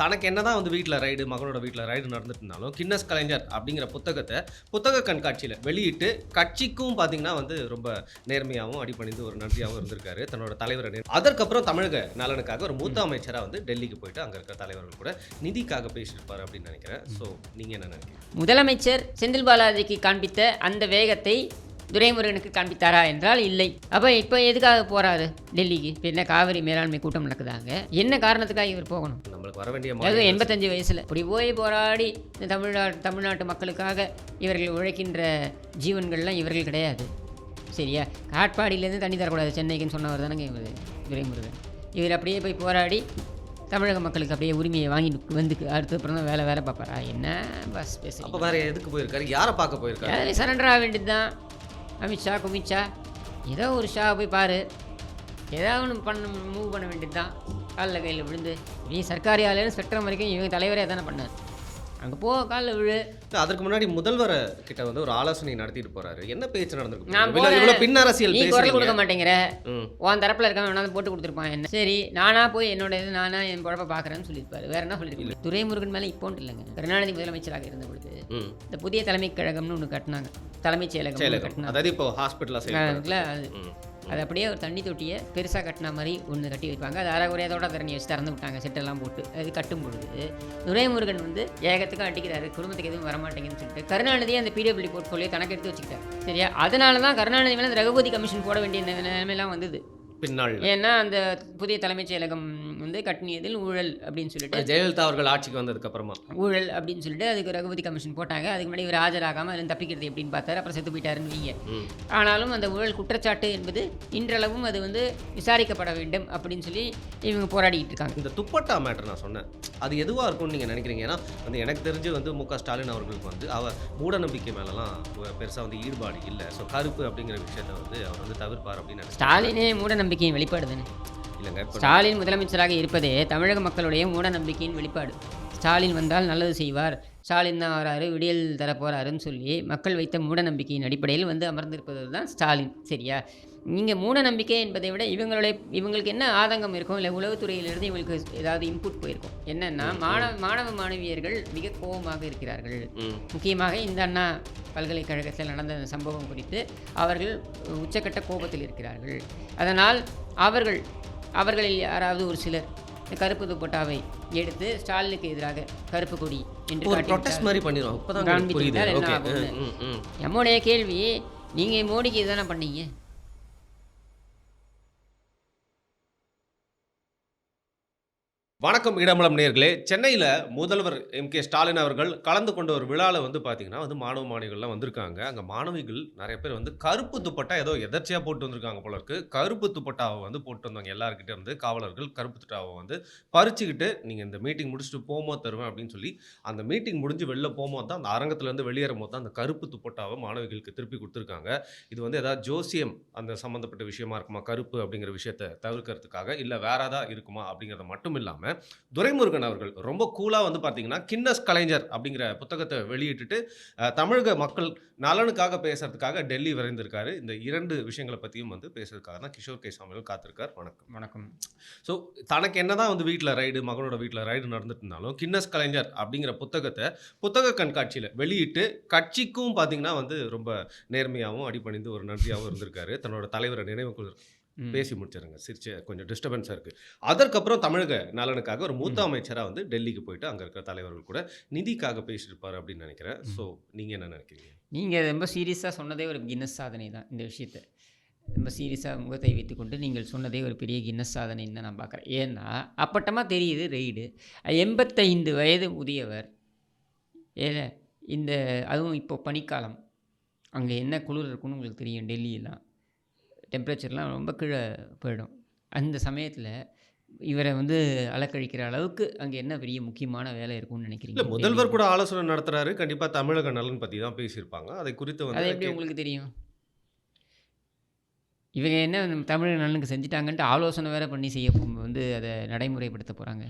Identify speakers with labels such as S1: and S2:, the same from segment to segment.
S1: தனக்கு என்னதான் வந்து வீட்டில் ரைடு மகனோட வீட்டில் ரைடு நடந்துட்டு இருந்தாலும் கின்னஸ் கலைஞர் அப்படிங்கிற புத்தகத்தை புத்தக கண்காட்சியில் வெளியிட்டு கட்சிக்கும் பார்த்தீங்கன்னா வந்து ரொம்ப நேர்மையாகவும் அடிபணிந்து ஒரு நன்றியாகவும் இருந்திருக்காரு தன்னோட தலைவரை அதற்கப்புறம் தமிழக நலனுக்காக ஒரு மூத்த அமைச்சராக வந்து டெல்லிக்கு போயிட்டு அங்கே இருக்கிற தலைவர்கள் கூட நிதிக்காக பேசியிருப்பாரு அப்படின்னு நினைக்கிறேன். ஸோ நீங்கள் என்ன நினைக்கிறீங்க?
S2: முதலமைச்சர் செந்தில் பாலாஜிக்கு காண்பித்த அந்த வேகத்தை துரைமுருகனுக்கு காண்பித்தாரா என்றால் இல்லை. அப்போ இப்போ எதுக்காக போறாரு டெல்லிக்கு? என்ன காவிரி மேலாண்மை கூட்டம் நடக்குதாங்க? என்ன காரணத்துக்காக இவர் போகணும்?
S1: நம்மளுக்கு வர வேண்டிய
S2: எண்பத்தஞ்சு வயசில். இப்படி போய் போராடி இந்த தமிழ்நாடு தமிழ்நாட்டு மக்களுக்காக இவர்கள் உழைக்கின்ற ஜீவன்கள்லாம் இவர்கள் கிடையாது. சரியா? காட்பாடியிலேருந்து தண்ணி தரக்கூடாது. சென்னைக்குன்னு சொன்னவர் தானங்க இவர் துரைமுருகன். இவர் அப்படியே போய் போராடி தமிழக மக்களுக்கு அப்படியே உரிமையை வாங்கிட்டு வந்து அடுத்த அப்புறம் தான் வேலை வேலை பார்ப்பாரா. என்ன பஸ்
S1: அப்போ
S2: பேசுகிறீங்க
S1: வேற எதுக்கு போயிருக்காரு? யாரை பார்க்க போயிருக்காரு?
S2: சரண்டர் ஆக வேண்டியது தான் அமித்ஷா குமித்ஷா ஏதோ ஒரு ஷா போய் பாரு. ஏதாவது ஒன்று பண்ண மூவ் பண்ண வேண்டியது தான் காலில் கையில் விழுந்து நீ சர்க்காரி ஆளுன்னு ஸ்பெக்ட்ரம் வரைக்கும் இவங்க தலைவரே தானே பண்ணார். அங்கே போ காலில் விழு.
S1: அதற்கு முன்னாடி முதல்வர் கிட்ட வந்து ஒரு ஆலோசனை நடத்திட்டு போறாரு. என்ன பேச்சு நடந்திருக்கு?
S2: நான்
S1: பின் அரசியல்
S2: நீ குரல் கொடுக்க மாட்டேங்கிற. உன் தரப்பில் இருக்கவன் வேணாலும் போட்டு கொடுத்துருப்பான் என்ன? சரி நானா போய் என்னோட இது நானா என் குழப்ப பார்க்குறேன்னு சொல்லியிருப்பாரு. வேற என்ன சொல்லியிருப்பாரு துரைமுருகன் மேலே இப்போன்ட்டு இல்லைங்க. கருணாநிதி முதலமைச்சராக இருந்த பொழுது. இந்த புதிய தலைமைக் கழகம்னு ஒன்று கட்டினாங்க. தலைமைச் செயலகம். கட்டினாங்க.
S1: அதாவது இப்போ ஹாஸ்பிட்டலா செயல்படுறது.
S2: அதுல அது. அது அப்படியே ஒரு தண்ணி தொட்டியை பெருசாக கட்டின மாதிரி ஒன்று கட்டி வைப்பாங்க. அது அரைகுறையதோட தண்ணி வச்சு திறந்து விட்டாங்க. செட்டெல்லாம் போட்டு அது கட்டும் பொழுது துரைமுருகன் வந்து ஏகத்துக்கும் அடிக்கிறாரு. குடும்பத்துக்கு எதுவும் வரமாட்டேங்குதுன்னு சொல்லிட்டு கருணாநிதியை அந்த பிடபிள்யூ போர்ட்ஃபோலியோ தனக்கு எடுத்து வச்சுக்கிட்டார். சரியா? அதனால தான் கருணாநிதி மேலே ரகுபதி கமிஷன் போட வேண்டிய நிலைமையெல்லாம் வந்தது.
S1: பின்னாள்
S2: ஏன்னா அந்த புதிய தலைமைச் செயலகம் வந்து கட்டினியதில் ஊழல் அப்படின்னு சொல்லிட்டு.
S1: ஜெயலலிதா அவர்கள் ஆட்சிக்கு வந்ததுக்கு அப்புறமா
S2: ஊழல் அப்படின்னு சொல்லிட்டு அதுக்கு ரகுபதி கமிஷன் போட்டாங்க. அதுக்கு முன்னாடி இவர் ஆஜராகாமல் அதில் தப்பிக்கிறது எப்படின்னு பார்த்தாரு. அப்புறம் செத்து போயிட்டாருன்னு வைங்க. ஆனாலும் அந்த ஊழல் குற்றச்சாட்டு என்பது இன்றளவும் அது வந்து விசாரிக்கப்பட வேண்டும் அப்படின்னு சொல்லி இவங்க போராடிட்டு இருக்காங்க.
S1: இந்த துப்பட்டா மேட்டர் நான் சொன்னேன். அது எதுவா இருக்கும்னு நீங்க நினைக்கிறீங்க? ஏன்னா வந்து எனக்கு தெரிஞ்சு வந்து மு க. ஸ்டாலின் அவர்களுக்கு வந்து அவர் மூட நம்பிக்கை மேலலாம் பெ- பெருசா வந்து ஈடுபாடு இல்லை. ஸோ கருப்பு அப்படிங்கிற விஷயத்த வந்து அவர் வந்து தவிர்ப்பார் அப்படின்னு
S2: ஸ்டாலினே மூட நம்பிக்கையின் வெளிப்பாடு தானே? ஸ்டாலின் முதலமைச்சராக இருப்பதே தமிழக மக்களுடைய மூட நம்பிக்கையின் வெளிப்பாடு. ஸ்டாலின் வந்தால் நல்லது செய்வார். ஸ்டாலின் தான் வராரு விடியல் தர போறாருன்னு சொல்லி மக்கள் வைத்த மூட நம்பிக்கையின் அடிப்படையில் வந்து அமர்ந்திருப்பது தான் ஸ்டாலின். சரியா? நீங்கள் மூட நம்பிக்கை என்பதை விட இவங்களுடைய இவங்களுக்கு என்ன ஆதங்கம் இருக்கும் இல்லை உளவுத்துறையிலிருந்து இவங்களுக்கு ஏதாவது இன்புட் போயிருக்கும் என்னன்னா மாணவ மாணவ மாணவியர்கள் மிக கோபமாக இருக்கிறார்கள். முக்கியமாக இந்த அண்ணா பல்கலைக்கழகத்தில் நடந்த அந்த சம்பவம் குறித்து அவர்கள் உச்சக்கட்ட கோபத்தில் இருக்கிறார்கள். அதனால் அவர்கள் அவர்களில் யாராவது ஒரு சிலர் கருப்பு துப்பட்டாவை எடுத்து ஸ்டாலினுக்கு எதிராக கருப்பு கொடி என்று
S1: ப்ரொட்டஸ்ட். மாதிரி பண்ணிடுவோம். ம் ம்
S2: நம்முடைய கேள்வி நீங்கள் மோடிக்கு இதுதானே பண்ணீங்க?
S1: வணக்கம் இடமலம் நேர்களே சென்னையில் முதல்வர் எம். கே. ஸ்டாலின் அவர்கள் கலந்து கொண்ட ஒரு விழாவில் வந்து பார்த்தீங்கன்னா வந்து மாணவ மாணவிகள்லாம் வந்திருக்காங்க. அங்கே மாணவிகள் நிறைய பேர் வந்து கருப்பு துப்பட்டா ஏதோ எதர்ச்சியாக போட்டு வந்திருக்காங்க போல இருக்கு. கருப்பு துப்பட்டாவை வந்து போட்டு வந்தவங்க எல்லாருக்கிட்டே இருந்து காவலர்கள் கருப்பு துட்டாவை வந்து பறிச்சுக்கிட்டு நீங்கள் இந்த மீட்டிங் முடிச்சுட்டு போகும்போது தருவேன் அப்படின்னு சொல்லி அந்த மீட்டிங் முடிஞ்சு வெளில போகும்போது தான் அந்த அரங்கத்துலேருந்து வெளியேறும் போது தான் அந்த கருப்பு துப்பட்டாவை மாணவிகளுக்கு திருப்பி கொடுத்துருக்காங்க. இது வந்து ஏதாவது ஜோசியம் அந்த சம்மந்தப்பட்ட விஷயமா இருக்குமா? கருப்பு அப்படிங்கிற விஷயத்தை தவிர்க்கிறதுக்காக இல்லை வேற ஏதாவது இருக்குமா? அப்படிங்கிறத மட்டும் இல்லாமல் துரைமுருகன் அவர்கள் ரொம்ப கூலாக வந்து பார்த்தீங்கன்னா கின்னஸ் கலைஞர் அப்படிங்கிற புத்தகத்தை வெளியிட்டுட்டு தமிழக மக்கள் நலனுக்காக பேசுறதுக்காக டெல்லி விரைந்திருக்காரு. இந்த இரண்டு விஷயங்களை பற்றியும் வந்து பேசுறதுக்காக தான் கிஷோர் கே. சாமிகள் காத்திருக்கார். வணக்கம்.
S2: வணக்கம்.
S1: ஸோ தனக்கு என்னதான் வந்து வீட்டில் ரைடு மகனோட வீட்டில் ரைடு நடந்துட்டு இருந்தாலும் கின்னஸ் கலைஞர் அப்படிங்கிற புத்தகத்தை புத்தக கண்காட்சியில் வெளியிட்டு கட்சிக்கும் பார்த்தீங்கன்னா வந்து ரொம்ப நேர்மையாகவும் அடிபணிந்து ஒரு நன்றியாகவும் இருந்திருக்காரு. தன்னோட தலைவரை நினைவு. பேசி முடிச்சிருங்க. சிரிச்சு கொஞ்சம் டிஸ்டர்பன்ஸாக இருக்குது அதற்கப்புறம் தமிழக நலனுக்காக ஒரு மூத்த அமைச்சராக வந்து டெல்லிக்கு போயிட்டு அங்கே இருக்கிற தலைவர்கள் கூட நிதிக்காக பேசியிருப்பாரு அப்படின்னு நினைக்கிறேன். ஸோ நீங்கள் என்ன நினைக்கிறீங்க?
S2: நீங்கள் ரொம்ப சீரியஸாக சொன்னதே ஒரு கின்னஸ் சாதனை தான் இந்த விஷயத்தை. ரொம்ப சீரியஸாக முகத்தை வைத்துக்கொண்டு நீங்கள் சொன்னதே ஒரு பெரிய கின்னஸ் சாதனைன்னு தான் நான் பார்க்குறேன். ஏன்னா அப்பட்டமாக தெரியுது ரெய்டு. எண்பத்தைந்து வயது முதியவர் ஏல இந்த அதுவும் இப்போ பனிக்காலம். அங்கே என்ன குளிர் இருக்குன்னு உங்களுக்கு தெரியும் டெல்லியெல்லாம். டெம்பரேச்சர்லாம் ரொம்ப கீழே போயிடும். அந்த சமயத்தில் இவரை வந்து அலக்கழிக்கிற அளவுக்கு அங்கே என்ன பெரிய முக்கியமான வேலை இருக்கும்னு நினைக்கிறீங்க?
S1: முதல்வர் கூட ஆலோசனை நடத்துறாரு. கண்டிப்பாக தமிழக நலன் பற்றி தான் பேசியிருப்பாங்க. அதை குறித்து
S2: அது எப்படி
S1: வந்து
S2: உங்களுக்கு தெரியும்? இவங்க என்ன தமிழக நலனுக்கு செஞ்சுட்டாங்கன்ட்டு ஆலோசனை வேற பண்ணி செய்ய வந்து அதை நடைமுறைப்படுத்த போகிறாங்க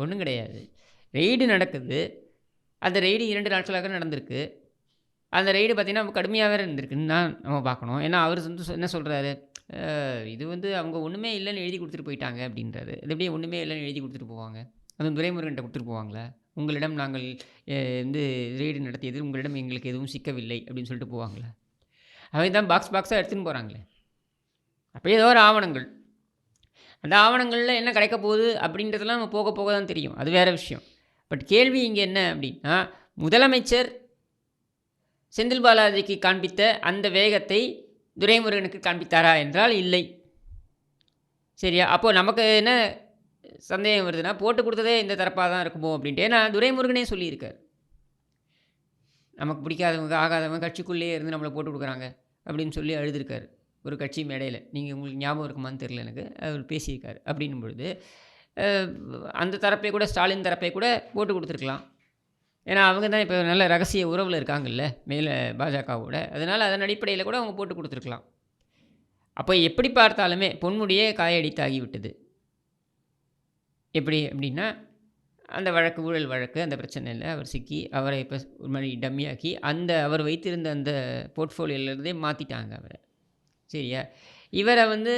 S2: ஒன்றும் கிடையாது. ரெய்டு நடக்குது. அந்த ரெய்டு இரண்டு நாட்களாக நடந்திருக்கு. அந்த ரைடு பார்த்திங்கன்னா கடுமையாக வேறு இருந்திருக்குன்னு தான் நம்ம பார்க்கணும். ஏன்னா அவர் வந்து என்ன சொல்கிறாரு இது வந்து அவங்க ஒன்றுமே இல்லைன்னு எழுதி கொடுத்துட்டு போயிட்டாங்க அப்படின்றாரு. இது எப்படியே ஒன்றுமே இல்லைன்னு எழுதி கொடுத்துட்டு போவாங்க? அதுவும் துரைமுருகன்ட்ட கொடுத்துட்டு போவாங்களா? உங்களிடம் நாங்கள் வந்து ரெய்டு நடத்தியது உங்களிடம் எங்களுக்கு எதுவும் சிக்கவில்லை அப்படின்னு சொல்லிட்டு போவாங்களே? அவங்க தான் பாக்ஸ் பாக்ஸாக எடுத்துன்னு போகிறாங்களே அப்போ ஏதோ ஒரு ஆவணங்கள். அந்த ஆவணங்களில் என்ன கிடைக்க போகுது அப்படின்றதெல்லாம் நம்ம போக போக தான் தெரியும். அது வேறு விஷயம். பட் கேள்வி இங்கே என்ன அப்படின்னா முதலமைச்சர் செந்தில் பாலாஜிக்கு காண்பித்த அந்த வேகத்தை துரைமுருகனுக்கு காண்பித்தாரா என்றால் இல்லை. சரியா? அப்போது நமக்கு என்ன சந்தேகம் வருதுன்னா போட்டு கொடுத்ததே இந்த தரப்பாக தான் இருக்குமோ? அப்படின்ட்டு. ஏன்னா துரைமுருகனே சொல்லியிருக்கார். நமக்கு பிடிக்காதவங்க ஆகாதவங்க கட்சிக்குள்ளேயே இருந்து நம்மளை போட்டு கொடுக்குறாங்க அப்படின்னு சொல்லி எழுதியிருக்காரு ஒரு கட்சி மேடையில். நீங்கள் உங்களுக்கு ஞாபகம் இருக்குமான்னு தெரில எனக்கு. அவர் பேசியிருக்காரு. அப்படின்னும் பொழுது அந்த தரப்பை கூட ஸ்டாலின் தரப்பை கூட போட்டு கொடுத்துருக்கலாம். ஏன்னா அவங்க தான் இப்போ நல்ல ரகசிய உறவில் இருக்காங்கல்ல மேலே பாஜகவோட. அதனால் அதன் அடிப்படையில் கூட அவங்க போட்டு கொடுத்துருக்கலாம். அப்போ எப்படி பார்த்தாலுமே பொன்முடியே காயடித்தாகிவிட்டது எப்படி அப்படின்னா அந்த வழக்கு ஊழல் வழக்கு அந்த பிரச்சனையில் அவர் சிக்கி அவரை இப்போ ஒரு மாதிரி டம்மியாக்கி அந்த அவர் வைத்திருந்த அந்த போர்ட்ஃபோலியோலேருந்தே மாற்றிட்டாங்க அவரை. சரியா? இவரை வந்து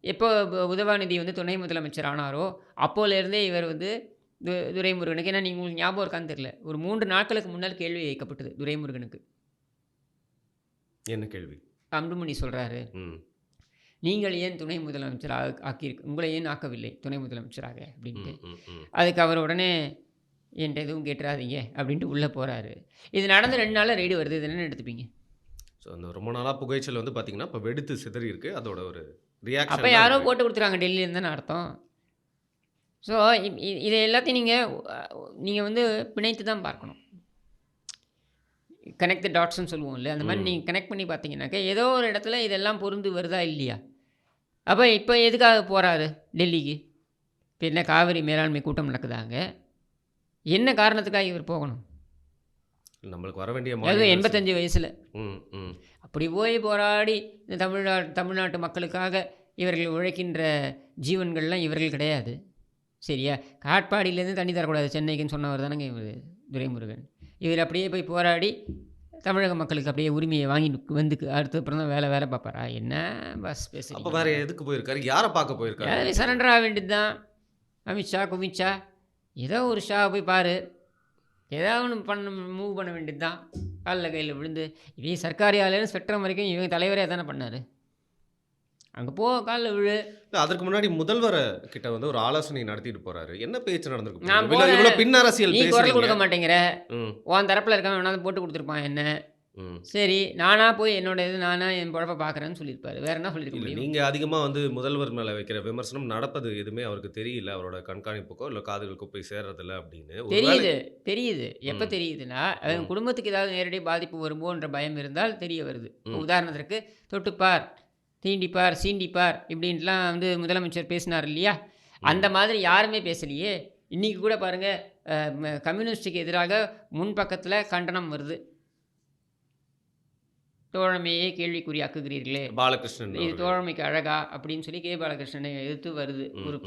S2: எப்போ உதவாநிதி வந்து துணை முதலமைச்சர் ஆனாரோ அப்போலேருந்தே இவர் வந்து து துரைமுருகனுக்கு. ஏன்னா நீங்கள் உங்களுக்கு ஞாபகம் இருக்கான்னு தெரில ஒரு மூன்று நாட்களுக்கு முன்னால் கேள்வி வைக்கப்பட்டது துரைமுருகனுக்கு.
S1: என்ன கேள்வி?
S2: அன்புமணி சொல்கிறாரு நீங்கள் ஏன் துணை முதலமைச்சர் ஆ- ஆக்கியிருக்கு உங்களை ஏன் ஆக்கவில்லை துணை முதலமைச்சராக? அப்படின்ட்டு. அதுக்கு அவர் உடனே என்கிட்ட எதுவும் கேட்டுறாதீங்க அப்படின்ட்டு உள்ளே போகிறாரு இது நடந்து ரெண்டு நாளில் ரெய்டு வருது. இது என்ன எடுத்துப்பீங்க?
S1: ஸோ அந்த ரொம்ப நாளாக புகைச்சல் வந்து பார்த்தீங்கன்னா இப்போ வெடித்து சிதறி இருக்கு அதோட ஒரு
S2: அப்போ
S1: ரியாக்ஷன்
S2: யாரோ போட்டு கொடுத்துறாங்க டெல்லியில தானே அர்த்தம்? ஸோ இதை எல்லாத்தையும் நீங்கள் நீங்கள் வந்து பிணைத்து தான் பார்க்கணும். கனெக்ட் த டாட்ஸ்னு சொல்லுவோம்ல அந்த மாதிரி. நீங்கள் கனெக்ட் பண்ணி பார்த்தீங்கன்னாக்கா ஏதோ ஒரு இடத்துல இதெல்லாம் பொருந்து வருதா இல்லையா? அப்போ இப்போ எதுக்காக போகிறாரு டெல்லிக்கு? இப்போ என்ன காவிரி மேலாண்மை கூட்டம் நடக்குதாங்க? என்ன காரணத்துக்காக இவர் போகணும்?
S1: நம்மளுக்கு வர வேண்டிய மானியங்கள்
S2: எண்பத்தஞ்சு வயசில்.
S1: ம் ம்.
S2: அப்படி போய் போராடி இந்த தமிழ்நாடு தமிழ்நாட்டு மக்களுக்காக இவர்கள் உழைக்கின்ற ஜீவன்கள்லாம் இவர்கள் கிடையாது. சரியா? காட்பாடியிலேருந்து தண்ணி தரக்கூடாது. சென்னைக்குன்னு சொன்னவர் தானங்க இவர் துரைமுருகன். இவர் அப்படியே போய் போராடி தமிழக மக்களுக்கு அப்படியே உரிமையை வாங்கி வந்து அடுத்த அப்புறம் தான் வேலை வேலை பார்ப்பாரா? என்ன பஸ்
S1: அப்போ
S2: பேசுகிறீங்க
S1: வேற எதுக்கு போயிருக்காரு? யாரை பார்க்க போயிருக்காரு?
S2: சரண்டர் ஆக வேண்டியது தான் அமித்ஷா குமித்ஷா. ஏதோ ஒரு ஷா போய் பாரு. ஏதாவது ஒன்று பண்ண மூவ் பண்ண வேண்டியது தான் காலில் கையில் விழுந்து. இவங்க சர்க்காரி ஆளுன்னு ஸ்பெக்ட்ரம் வரைக்கும் இவங்க தலைவரே தானே பண்ணார்? அங்கே போ காலில் விழு.
S1: இல்ல, அதற்கு முன்னாடி முதல்வர் கிட்ட வந்து ஒரு ஆலோசனை நடத்திட்டு போறாரு. என்ன பேச்சு நடந்திருக்கு? பின் அரசியல்
S2: நீ குரல் கொடுக்க மாட்டேங்கிற. உன் தரப்பில் இருக்கவன் வேணாலும் போட்டு கொடுத்துருப்பான் என்ன?
S1: ம்.
S2: சரி நானா போய் என்னோட இது நானா என் பொழப்ப பார்க்குறேன்னு சொல்லியிருப்பாரு. வேற என்ன சொல்லியிருக்க
S1: இல்ல,
S2: முடியும்?
S1: நீங்க அதிகமா வந்து முதல்வர் மேல வைக்கிற விமர்சனம் நடப்பது எதுவுமே அவருக்கு தெரியல. அவரோட கண்காணிப்புக்கோ இல்ல காதுகளுக்கோ போய் சேர்றதில்ல அப்படின்னு.
S2: தெரியுது தெரியுது. எப்போ. தெரியுதுன்னா. குடும்பத்துக்கு ஏதாவது நேரடி பாதிப்பு வருமோன்ற பயம் இருந்தால் தெரிய வருது. உதாரணத்திற்கு தொட்டுப்பார். தீண்டிப்பார் சீண்டிப்பார் இப்படின்ட்டுலாம் வந்து முதலமைச்சர் பேசினார் இல்லையா? அந்த மாதிரி யாருமே பேசலையே. இன்னைக்கு கூட பாருங்க அஹ், ம- கம்யூனிஸ்டுக்கு எதிராக முன்பக்கத்தில் கண்டனம் வருது. தோழமையே கேள்விக்குறியாக்குகிறீர்களே.
S1: பாலகிருஷ்ணன்
S2: இது. தோழமைக்கு அழகா அப்படின்னு சொல்லி கே. பாலகிருஷ்ணனை எதிர்த்து வருது. ஒரு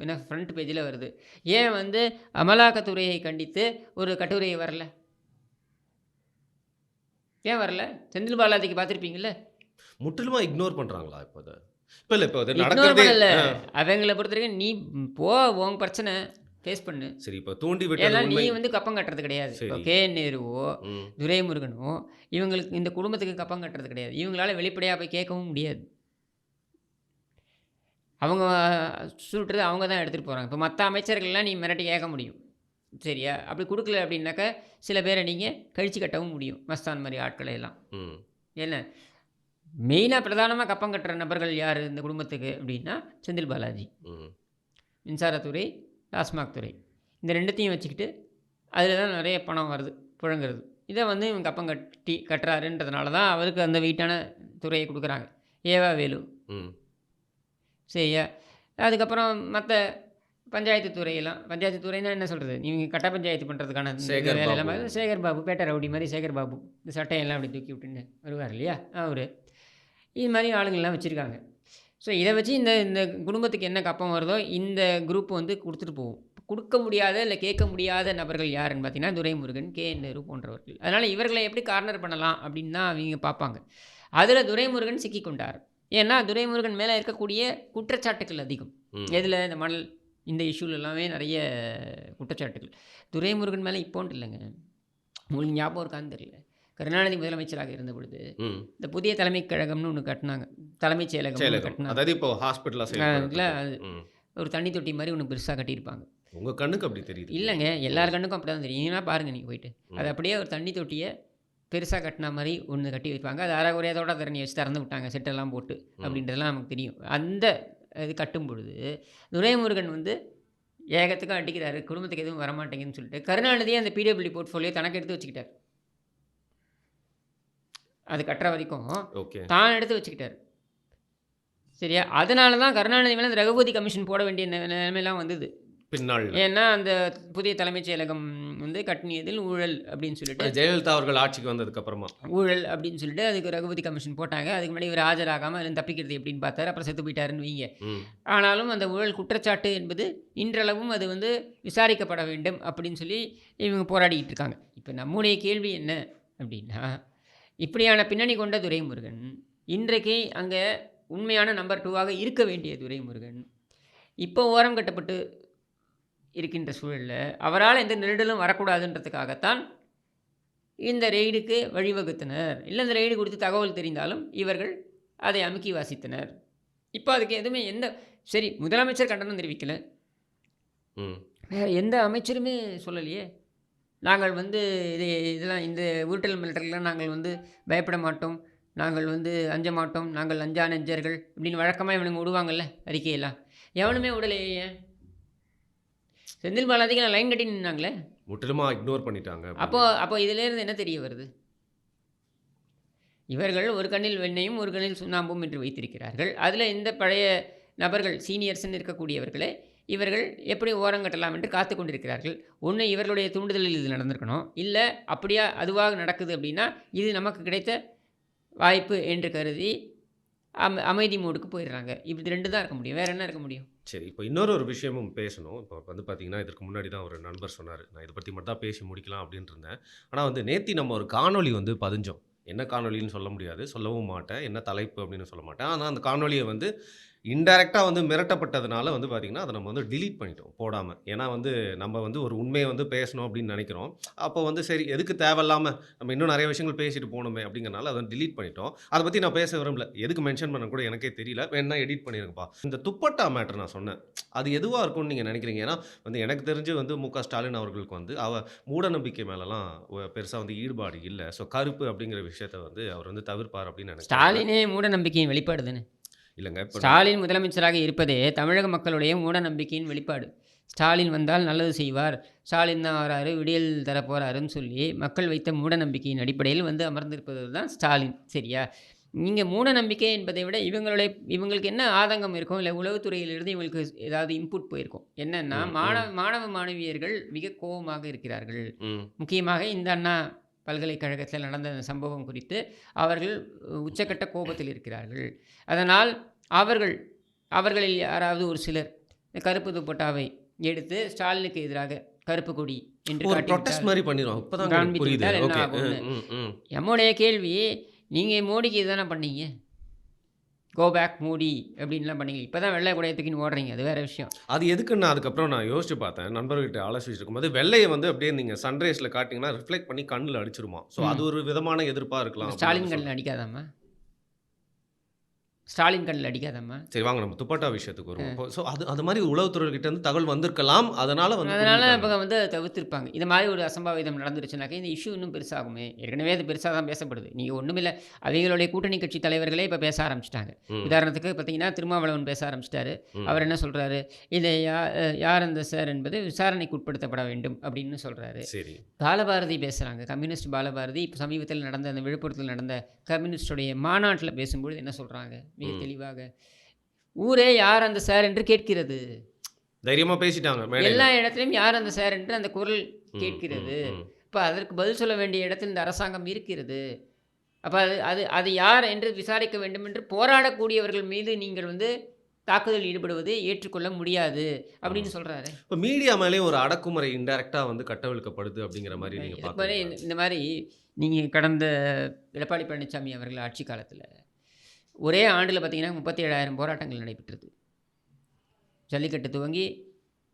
S2: என்ன ஃப்ரண்ட் பேஜில் வருது. ஏன் வந்து அமலாக்கத்துறையை கண்டித்து ஒரு கட்டுரை வரல? ஏன் வரல? செந்தில் பாலாஜிக்கு பார்த்துருப்பீங்கல்ல?
S1: முற்றிலுமா இக்னோர் பண்றாங்களா இப்போ அதை? இப்ப இல்ல இப்போ அது
S2: இக்னோர்
S1: நடக்கிறதே
S2: பண்ணல.
S1: ஆ,
S2: அவங்கள பொறுத்த வரைக்கும் நீ போ உன் பிரச்சனை ஃபேஸ் பண்ணு.
S1: சரி இப்போ தூண்டி விட்டது
S2: நீ வந்து கப்பம் கட்டுறது கிடையாது. கே நேருவோ துரைமுருகனோ இவங்களுக்கு இந்த குடும்பத்துக்கு கப்பம் கட்டுறது கிடையாது. இவங்களால வெளிப்படையாக போய் கேட்கவும் முடியாது. அவங்க சுட்டுறது அவங்க தான் எடுத்துகிட்டு போகிறாங்க இப்போ மற்ற அமைச்சர்கள்லாம் நீ மிரட்டி கேட்க முடியும். சரியா? அப்படி கொடுக்கல அப்படின்னாக்கா சில பேரை நீங்கள் கழிச்சு கட்டவும் முடியும். மஸ்தான் மாதிரி ஆட்களை எல்லாம். என்ன? மெயினாக பிரதானமாக கப்பம் கட்டுற நபர்கள் யார் இந்த குடும்பத்துக்கு அப்படின்னா செந்தில் பாலாஜி.
S1: ம்.
S2: மின்சாரத்துறை டாஸ்மாக் துறை. இந்த ரெண்டுத்தையும் வச்சுக்கிட்டு அதில் தான் நிறைய பணம் வருது புழங்குறது. இதை வந்து இவங்க கப்பம் கட்டி கட்டுறாருன்றதுனால தான் அவருக்கு அந்த வெயிட்டான துறையை கொடுக்குறாங்க. ஏவா வேலு.
S1: ம்.
S2: சரியா? அதுக்கப்புறம் மற்ற பஞ்சாயத்து துறையெல்லாம் பஞ்சாயத்து துறைன்னா என்ன சொல்கிறது இவங்க கட்ட பஞ்சாயத்து பண்ணுறதுக்கான
S1: சேகர்
S2: வேலையெல்லாம் சேகர் பாபு பேட்டை ரவுடி மாதிரி சேகர் பாபு. இந்த சட்டையெல்லாம் அப்படி தூக்கி விட்டுன்னு வருவார் இல்லையா? அவர். இது மாதிரி ஆளுங்கள்லாம் வச்சுருக்காங்க. ஸோ இதை வச்சு இந்த இந்த குடும்பத்துக்கு என்ன கப்பம் வருதோ இந்த குரூப் வந்து கொடுத்துட்டு போகும். கொடுக்க முடியாத இல்லை கேட்க முடியாத நபர்கள் யாருன்னு பார்த்தீங்கன்னா துரைமுருகன் கே. நேரு போன்றவர்கள். அதனால் இவர்களை எப்படி கார்னர் பண்ணலாம் அப்படின்னு தான் அவங்க பார்ப்பாங்க. அதில் துரைமுருகன் சிக்கிக்கொண்டார் ஏன்னா துரைமுருகன் மேலே இருக்கக்கூடிய குற்றச்சாட்டுகள் அதிகம். எதில் இந்த மணல் இந்த இஷ்யூல எல்லாமே நிறைய குற்றச்சாட்டுகள். துரைமுருகன் மேலே இப்போன்ட்டு இல்லைங்க. உங்களுக்கு ஞாபகம் இருக்கான்னு தெரியல. கருணாநிதி முதலமைச்சராக இருந்த பொழுது இந்த புதிய தலைமைக் கழகம்னு ஒன்று கட்டினாங்க. தலைமைச் செயலகம். கட்டினாங்க.
S1: அதாவது இப்போ ம்.
S2: ஒரு தண்ணி தொட்டி மாதிரி ஒன்று பெருசாக கட்டியிருப்பாங்க.
S1: உங்க கண்ணுக்கு அப்படி தெரியுது.
S2: இல்லைங்க எல்லார் கண்ணுக்கும் அப்படி தான் தெரியும். ஏன்னா பாருங்கள் நீங்கள் போயிட்டு. அது அப்படியே ஒரு தண்ணி தொட்டியை பெருசாக கட்டின மாதிரி ஒன்று கட்டி வைப்பாங்க. அது அரைகுறையதோட தண்ணி வச்சு திறந்து விட்டாங்க செட்டெல்லாம் போட்டு அப்படின்றதெல்லாம் நமக்கு தெரியும். அந்த இது கட்டும் பொழுது துரைமுருகன் வந்து ஏகத்துக்கும் அடிக்கிறாரு குடும்பத்துக்கு எதுவும் வரமாட்டேங்குன்னு சொல்லிட்டு கருணாநிதியே அந்த பிடபிள்யூ போர்ட்ஃபோலியோ தனக்கு எடுத்து வச்சுக்கிட்டார். அது கட்டுற வரைக்கும் தான் எடுத்து வச்சுக்கிட்டார். சரியா? அதனால தான் கருணாநிதி மேலே அந்த ரகுபதி கமிஷன் போட வேண்டிய நிலைமையெல்லாம் வந்தது.
S1: பின்னாள்
S2: ஏன்னா அந்த புதிய தலைமைச் செயலகம் வந்து கட்டினியதில் ஊழல் அப்படின்னு சொல்லிட்டு.
S1: ஜெயலலிதா அவர்கள் ஆட்சிக்கு வந்ததுக்கு அப்புறமா.
S2: ஊழல் அப்படின்னு சொல்லிட்டு அதுக்கு ரகுபதி கமிஷன் போட்டாங்க. அதுக்கு முன்னாடி இவர் ஆஜராகாமல் அதில் தப்பிக்கிறது எப்படின்னு பார்த்தாரு. அப்புறம் செத்து போயிட்டாருன்னு வைங்க. ஆனாலும் அந்த ஊழல் குற்றச்சாட்டு என்பது இன்றளவும் அது வந்து விசாரிக்கப்பட வேண்டும் அப்படின்னு சொல்லி இவங்க போராடிக்கிட்டு இருக்காங்க. இப்போ நம்முடைய கேள்வி என்ன அப்படின்னா இப்படியான பின்னணி கொண்ட துரைமுருகன் இன்றைக்கு அங்கே உண்மையான நம்பர் டூவாக இருக்க வேண்டிய துரைமுருகன். இப்போ ஓரம் கட்டப்பட்டு இருக்கின்ற சூழலில் அவரால் எந்த நெருடலும் வரக்கூடாதுன்றதுக்காகத்தான் இந்த ரெய்டுக்கு வழிவகுத்தனர். இல்லை இந்த ரெய்டு குறித்து தகவல் தெரிந்தாலும் இவர்கள் அதை அமுக்கி வாசித்தனர். இப்போ அதுக்கு எதுவுமே எந்த சரி முதலமைச்சர் கண்டனம் தெரிவிக்கல.
S1: ம்.
S2: வேறு எந்த அமைச்சருமே சொல்லலையே. நாங்கள் வந்து இது இதெல்லாம் இந்த உருட்டல் மிரட்டல்லாம் நாங்கள் வந்து பயப்பட மாட்டோம். நாங்கள் வந்து அஞ்ச மாட்டோம். நாங்கள் அஞ்சா நெஞ்சர்கள் இப்படின்னு வழக்கமாக இவனுங்க விடுவாங்கல்ல அறிக்கையெல்லாம். எவனுமே விடலையே. செந்தில் பாலாஜிக்கு நான் லைன் கட்டி நின்னாங்களே.
S1: முற்றிலுமா இக்னோர் பண்ணிட்டாங்க
S2: அப்போ அப்போ இதிலேருந்து என்ன தெரிய வருது? இவர்கள் ஒரு கண்ணில் வெண்ணையும் ஒரு கண்ணில் சுண்ணாம்பும் என்று வைத்திருக்கிறார்கள். அதில் இந்த பழைய நபர்கள் சீனியர்ஸ்ன்னு இருக்கக்கூடியவர்களை இவர்கள் எப்படி ஓரங்கட்டலாம் என்று காத்து கொண்டிருக்கிறார்கள். ஒன்று இவர்களுடைய தூண்டுதலில் இது நடந்திருக்கணும். இல்லை அப்படியா அதுவாக நடக்குது அப்படின்னா இது நமக்கு கிடைத்த வாய்ப்பு என்று கருதி அம அமைதி மூடுக்கு போயிடுறாங்க. இப்படி ரெண்டு தான் இருக்க முடியும். வேறு என்ன இருக்க முடியும்?
S1: சரி இப்போ இன்னொரு ஒரு விஷயமும் பேசணும். இப்போ வந்து பார்த்தீங்கன்னா இதற்கு முன்னாடி தான் ஒரு நண்பர் சொன்னார். நான் இதை பற்றி மட்டும் தான் பேசி முடிக்கலாம் அப்படின்ட்டு இருந்தேன். ஆனால் வந்து நேத்தி நம்ம ஒரு காணொளி வந்து பதிஞ்சோம். என்ன காணொளின்னு சொல்ல முடியாது. சொல்லவும் மாட்டேன். என்ன தலைப்பு அப்படின்னு சொல்ல மாட்டேன். ஆனால் அந்த காணொலியை வந்து இன்டெரக்டாக வந்து மிரட்டப்பட்டதுனால வந்து பார்த்திங்கன்னா அதை நம்ம வந்து டிலீட் பண்ணிட்டோம் போடாமல் ஏன்னா வந்து நம்ம வந்து ஒரு உண்மையை வந்து பேசணும் அப்படின்னு நினைக்கிறோம். அப்போ வந்து சரி எதுக்கு தேவையில்லாமல் நம்ம இன்னும் நிறைய விஷயங்கள் பேசிட்டு போகணுமே அப்படிங்கிறனால அதை டிலீட் பண்ணிட்டோம். அதை பற்றி நான் பேச விரும்பல. எதுக்கு மென்ஷன் பண்ண கூட எனக்கே தெரியல. வேணா எடிட் பண்ணியிருக்கப்பா இந்த துப்பட்டா மேட்டர் நான் சொன்னேன். அது எதுவாக இருக்கும்னு நீங்கள் நினைக்கிறீங்க? ஏன்னா வந்து எனக்கு தெரிஞ்சு வந்து மு ஸ்டாலின் அவர்களுக்கு வந்து அவ மூடநம்பிக்கை மேலெலாம் பெருசாக வந்து ஈடுபாடு இல்லை. ஸோ கருப்பு அப்படிங்கிற விஷயத்த வந்து அவர் வந்து தவிர்ப்பார் அப்படின்னு நினைக்கிறேன்.
S2: ஸ்டாலினே மூட நம்பிக்கையின் வெளிப்பாடு தானே
S1: இல்லைங்க
S2: ஸ்டாலின் முதலமைச்சராக இருப்பதே தமிழக மக்களுடைய மூட நம்பிக்கையின் வெளிப்பாடு. ஸ்டாலின் வந்தால் நல்லது செய்வார். ஸ்டாலின் தான் வராரு விடியல் தர போறாருன்னு சொல்லி மக்கள் வைத்த மூட நம்பிக்கையின் அடிப்படையில் வந்து அமர்ந்திருப்பது தான் ஸ்டாலின். சரியா? நீங்கள் மூட நம்பிக்கை என்பதை விட இவங்களுடைய இவங்களுக்கு என்ன ஆதங்கம் இருக்கும்? இல்லை உளவுத்துறையிலிருந்து இவங்களுக்கு ஏதாவது இன்புட் போயிருக்கும். என்னன்னா. மாணவ மாணவ மாணவியர்கள் மிக கோபமாக இருக்கிறார்கள். முக்கியமாக இந்த அண்ணா பல்கலைக்கழகத்தில் நடந்த அந்த சம்பவம் குறித்து அவர்கள் உச்சக்கட்ட கோபத்தில் இருக்கிறார்கள். அதனால் அவர்கள் அவர்களில் யாராவது ஒரு சிலர் கருப்பு துப்பட்டாவை எடுத்து ஸ்டாலினுக்கு எதிராக கருப்பு கொடி என்று
S1: மாதிரி பண்ணிடுவோம் இப்போ தான்
S2: காண்பித்து எம்முடைய கேள்வி நீங்கள் மோடிக்கு இதுதானே பண்ணீங்க? கோ பேக் மோடி அப்படின்லாம் பண்ணீங்க. இப்போ தான் வெள்ளை குடையை தூக்கின்னு ஓடுறீங்க. அது வேறு விஷயம்.
S1: அது எதுக்குன்னு அதுக்கப்புறம் நான் யோசிச்சு பார்த்தேன். நண்பர்கிட்ட ஆலோசிச்சுட்டு இருக்கும்போது வெள்ளையை வந்து அப்படியே நீங்கள் சன்ரைஸில் காட்டிங்கன்னா ரிஃப்ளெக்ட் பண்ணி கண்ணில் அடிச்சிருமா? ஸோ. அது ஒரு விதமான எதிர்ப்பாக இருக்கலாம்
S2: ஸ்டாலின் கண்ணில் அடிக்காதாம்மா? ஸ்டாலின் கண்ணில் அடிக்காதாம்மா.
S1: சரி வாங்க நம்ம துப்பட்டா விஷயத்துக்கு வருவோம். ஸோ அது அது மாதிரி உளவுத்துறைகிட்ட இருந்து தகவல் வந்திருக்கலாம். அதனால வந்து
S2: அதனால். இப்போ வந்து தவிர்த்திருப்பாங்க. இந்த மாதிரி ஒரு அசம்பாவிதம் நடந்துருச்சுனாக்கா இந்த இஷ்யூ இன்னும் பெருசாகுமே. ஏற்கனவே அது பெருசாக தான் பேசப்படுது. நீங்கள் ஒன்றுமில்ல அவைகளுடைய கூட்டணி கட்சி தலைவர்களே இப்போ பேச ஆரம்பிச்சிட்டாங்க. உதாரணத்துக்கு பார்த்தீங்கன்னா திருமாவளவன் பேச ஆரம்பிச்சிட்டாரு. அவர் என்ன சொல்கிறாரு இதை யா யார் அந்த சார் என்பது விசாரணைக்கு உட்படுத்தப்பட வேண்டும் அப்படின்னு சொல்கிறாரு
S1: சரி.
S2: பாலபாரதி பேசுகிறாங்க கம்யூனிஸ்ட் பாலபாரதி இப்போ சமீபத்தில் நடந்த அந்த விழுப்புரத்தில் நடந்த கம்யூனிஸ்டுடைய மாநாட்டில் பேசும்பொழுது என்ன சொல்கிறாங்க மிக. தெளிவாக ஊரே யார் அந்த சார் என்று கேட்கிறது
S1: தைரியமா பேசிட்டாங்க.
S2: எல்லா இடத்துலையும் யார் அந்த சார் என்று அந்த குரல் கேட்கிறது. இப்போ அதற்கு பதில் சொல்ல வேண்டிய இடத்தில் இந்த அரசாங்கம் இருக்கிறது அப்போ அது அது அது யார் என்று விசாரிக்க வேண்டும் என்று போராடக்கூடியவர்கள் மீது நீங்கள் வந்து தாக்குதல் ஈடுபடுவது ஏற்றுக்கொள்ள முடியாது அப்படின்னு சொல்கிறாரு
S1: இப்போ மீடியா மேலேயும் ஒரு அடக்குமுறை இன்டெரக்டா வந்து கட்டவிழ்க்கப்படுது அப்படிங்கிற மாதிரி நீங்க
S2: இதுக்கு மாதிரி
S1: பாக்குறீங்களா?
S2: இந்த- இந்த மாதிரி நீங்கள் கடந்த எடப்பாடி பழனிசாமி அவர்கள் ஆட்சி காலத்தில் ஒரே ஆண்டில் பார்த்தீங்கன்னா முப்பத்தி ஏழாயிரம் போராட்டங்கள் நடைபெற்றது. ஜல்லிக்கட்டு துவங்கி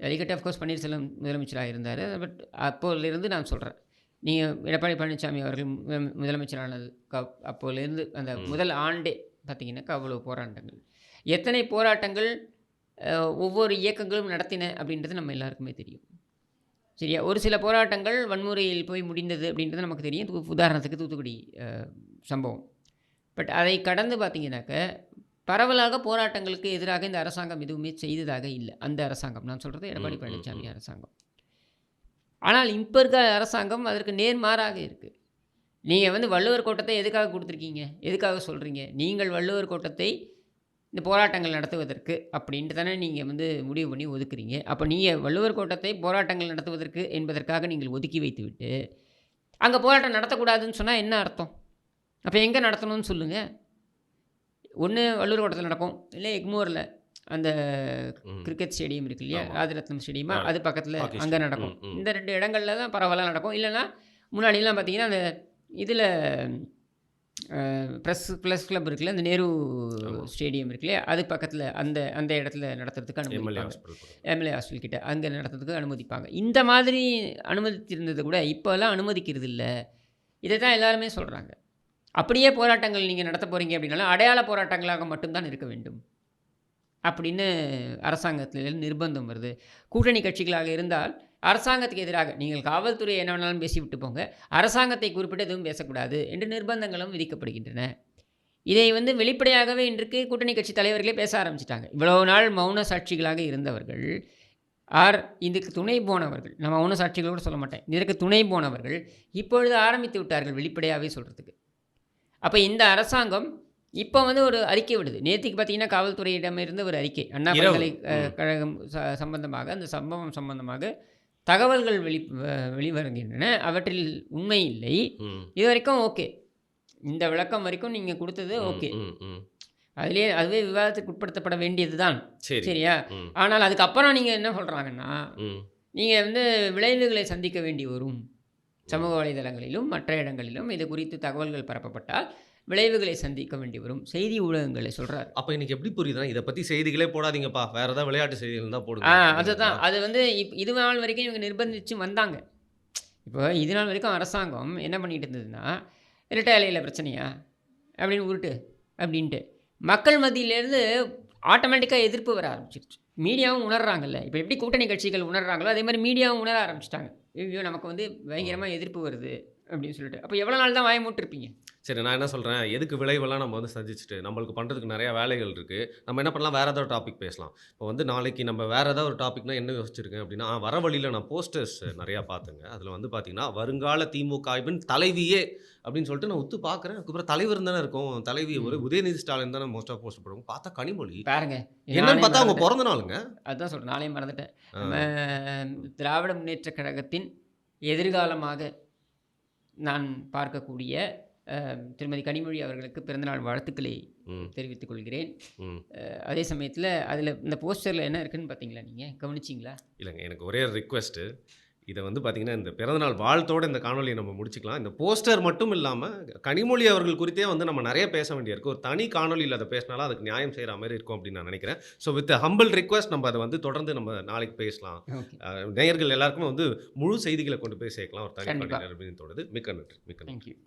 S2: ஜல்லிக்கட்டு அஃப்கோர்ஸ் பன்னீர்செல்வம் முதலமைச்சராக இருந்தார். பட் அப்போலேருந்து நான் சொல்கிறேன் நீங்கள் எடப்பாடி பழனிசாமி அவர்கள் முதலமைச்சரானது க அப்போலேருந்து அந்த. முதல் ஆண்டே பார்த்தீங்கன்னாக்கா அவ்வளோ போராட்டங்கள். எத்தனை போராட்டங்கள் ஒவ்வொரு இயக்கங்களும் நடத்தின அப்படின்றது நம்ம எல்லாருக்குமே தெரியும். சரியா? ஒரு சில போராட்டங்கள் வன்முறையில் போய் முடிந்தது அப்படின்றது நமக்கு தெரியும். உதாரணத்துக்கு தூத்துக்குடி சம்பவம். பட் அதை கடந்து பார்த்தீங்கன்னாக்க பரவலாக போராட்டங்களுக்கு எதிராக இந்த அரசாங்கம் எதுவுமே செய்ததாக இல்லை. அந்த அரசாங்கம். நான் சொல்கிறது எடப்பாடி பழனிசாமி. அரசாங்கம். ஆனால் இப்போ இருக்க அரசாங்கம் அதற்கு நேர்மாறாக இருக்குது நீங்கள் வந்து வள்ளுவர் கோட்டத்தை எதுக்காக கொடுத்துருக்கீங்க? எதுக்காக சொல்கிறீங்க நீங்கள் வள்ளுவர் கோட்டத்தை இந்த போராட்டங்கள் நடத்துவதற்கு அப்படின்ட்டு தானே நீங்கள் வந்து முடிவு பண்ணி ஒதுக்குறீங்க. அப்போ நீங்கள் வள்ளுவர் கோட்டத்தை போராட்டங்கள் நடத்துவதற்கு என்பதற்காக நீங்கள் ஒதுக்கி வைத்துவிட்டு அங்கே போராட்டம் நடத்தக்கூடாதுன்னு சொன்னால் என்ன அர்த்தம்? அப்போ எங்கே நடத்தணும்னு சொல்லுங்கள் ஒன்று வள்ளுவர் கோட்டத்தில் நடக்கும். இல்லை எக்மோரில் அந்த. கிரிக்கெட் ஸ்டேடியம் இருக்கு இல்லையா. ராஜரத்னம் ஸ்டேடியமா அது பக்கத்தில் அங்கே. நடக்கும். இந்த ரெண்டு இடங்கள்ல தான் பரவலாக நடக்கும். இல்லைன்னா முன்னாடிலாம் பார்த்தீங்கன்னா அந்த இதில் ப்ரெஸ் ப்ளஸ் கிளப் இருக்குல்ல அந்த நேரு. ஸ்டேடியம் இருக்கு இல்லையா? அது பக்கத்தில் அந்த அந்த இடத்துல நடத்துறதுக்கு அனுமதிப்பாங்க. எம்எல்ஏ ஹாஸ்டல் கிட்ட அங்கே நடத்துறதுக்கு அனுமதிப்பாங்க. இந்த மாதிரி அனுமதித்திருந்தது கூட இப்போல்லாம் அனுமதிக்கிறது இல்லை இதை தான் எல்லாருமே சொல்கிறாங்க அப்படியே போராட்டங்கள் நீங்கள் நடத்த போகிறீங்க அப்படின்னாலும் அடையாள போராட்டங்களாக மட்டும்தான் இருக்க வேண்டும். அப்படின்னு அரசாங்கத்திலிருந்து நிர்பந்தம் வருது. கூட்டணி கட்சிகளாக இருந்தால் அரசாங்கத்துக்கு எதிராக நீங்கள் காவல்துறை என்ன வேணாலும் பேசிவிட்டு போங்க. அரசாங்கத்தை குறிப்பிட்டு எதுவும் பேசக்கூடாது என்று நிர்பந்தங்களும் விதிக்கப்படுகின்றன. இதை வந்து வெளிப்படையாகவே இன்றைக்கு கூட்டணி கட்சி தலைவர்களே பேச ஆரம்பிச்சிட்டாங்க. இவ்வளவு நாள் மௌன சாட்சிகளாக இருந்தவர்கள் ஆர் இதுக்கு துணை போனவர்கள் நான் மௌன சாட்சிகளோடு கூட சொல்ல மாட்டேன். இதற்கு துணை போனவர்கள் இப்பொழுது ஆரம்பித்து விட்டார்கள் வெளிப்படையாகவே சொல்கிறதுக்கு அப்போ இந்த அரசாங்கம் இப்போ வந்து ஒரு அறிக்கை விடுது. நேற்றுக்கு பார்த்தீங்கன்னா காவல்துறையிடமிருந்து ஒரு அறிக்கை. அண்ணா
S1: இரவு.
S2: பல்கலை அஹ், கழகம் ச- சம்பந்தமாக அந்த சம்பவம் சம்பந்தமாக தகவல்கள் வெளி வெளிவருகின்றன. அவற்றில் உண்மை இல்லை. இது வரைக்கும் ஓகே. இந்த விளக்கம் வரைக்கும் நீங்கள் கொடுத்தது ஓகே.
S1: ம், ம்.
S2: அதிலே அதுவே விவாதத்துக்கு உட்படுத்தப்பட வேண்டியது தான்
S1: சரி.
S2: சரியா? ஆனால் அதுக்கப்புறம் நீங்கள் என்ன சொல்கிறாங்கன்னா. நீங்கள் வந்து விளைவுகளை சந்திக்க வேண்டி வரும். சமூக வலைதளங்களிலும் மற்ற இடங்களிலும் இது குறித்து தகவல்கள் பரப்பப்பட்டால் விளைவுகளை சந்திக்க வேண்டி வரும். செய்தி ஊடகங்களை சொல்கிறார்
S1: அப்ப எனக்கு எப்படி புரியுதுன்னா இதை பத்தி செய்திகளே போடாதீங்கப்பா. வேற ஏதாவது விளையாட்டு செய்திகள் தான் போடுங்க.
S2: ஆ அதுதான். அது வந்து இப் இது நாள் வரைக்கும் இவங்க நிர்பந்திச்சு வந்தாங்க. இப்போ இது நாள் வரைக்கும் அரசாங்கம் என்ன பண்ணிட்டு இருந்ததுன்னா இரட்டை இலையில் பிரச்சனையா? அப்படின்னு உருட்டு அப்படின்ட்டு. மக்கள் மத்தியிலேருந்து ஆட்டோமேட்டிக்காக எதிர்ப்பு வர ஆரம்பிச்சிருச்சு. மீடியாவும் உணர்றாங்கல்ல. இப்போ எப்படி கூட்டணி கட்சிகள் உணர்றாங்களோ அதே மாதிரி மீடியாவும் உணர ஆரம்பிச்சிட்டாங்க. ஐயோ நமக்கு வந்து பயங்கரமாக எதிர்ப்பு வருது அப்படின்னு சொல்லிட்டு. அப்போ எவ்வளோ நாள் தான் வாய மூட்டிருப்பீங்க?
S1: சரி நான் என்ன சொல்றேன்? எதுக்கு விளைவெல்லாம் நம்ம வந்து சந்திச்சுட்டு? நம்மளுக்கு பண்றதுக்கு நிறைய வேலைகள் இருக்கு. நம்ம என்ன பண்ணலாம்? வேற ஏதாவது டாபிக் பேசலாம். இப்போ வந்து நாளைக்கு நம்ம வேற ஏதாவது ஒரு டாபிக்னா என்ன யோசிச்சிருக்கேன் அப்படின்னா வர வழியில நான் போஸ்டர்ஸ் நிறைய பார்த்துங்க அதுல வந்து பாத்தீங்கன்னா வருங்கால திமுக ஆய்வின் தலைவியே அப்படின்னு சொல்லிட்டு நான் உத்து பார்க்குறேன் அதுக்கப்புறம் தலைவர் தானே இருக்கும். தலைவி ஒரு உதயநிதி ஸ்டாலின் தானே மோஸ்ட்டாக போஸ்ட் பண்ணுவோம் பார்த்தா கனிமொழி.
S2: பாருங்க.
S1: என்னன்னு பார்த்தா அவங்க. பிறந்த நாளுங்க.
S2: அதுதான் சொல்கிறேன் நானே மறந்துட்டேன். திராவிட முன்னேற்றக் கழகத்தின் எதிர்காலமாக நான் பார்க்கக்கூடிய திருமதி கனிமொழி அவர்களுக்கு பிறந்தநாள் வாழ்த்துக்களை தெரிவித்துக் கொள்கிறேன். அதே சமயத்தில் அதில் இந்த போஸ்டரில் என்ன இருக்குன்னு பார்த்தீங்களா நீங்கள் கவனிச்சிங்களா?
S1: இல்லைங்க எனக்கு ஒரே ரிக்வெஸ்ட்டு இதை வந்து பார்த்தீங்கன்னா இந்த பிறந்தநாள் வாழ்த்தோட இந்த காணொலியை நம்ம முடிச்சுக்கலாம். இந்த போஸ்டர் மட்டும் இல்லாமல் கனிமொழி அவர்கள் குறித்தே வந்து நம்ம நிறைய பேச வேண்டியிருக்கு. ஒரு தனி காணொலியில் அதை பேசினாலும் அதுக்கு நியாயம் செய்கிற மாதிரி இருக்கும் அப்படின்னு நான் நினைக்கிறேன். ஸோ வித் ஹம்பிள் ரிக்வெஸ்ட் நம்ம அதை வந்து தொடர்ந்து நம்ம நாளைக்கு பேசலாம். நேயர்கள் எல்லாருக்குமே வந்து முழு செய்திகளை கொண்டு போய் சேர்க்கலாம். ஒரு தனி. காணொலி அப்படின்னு தோணுது. மிக்க நன்றி மிக்க நன்றி.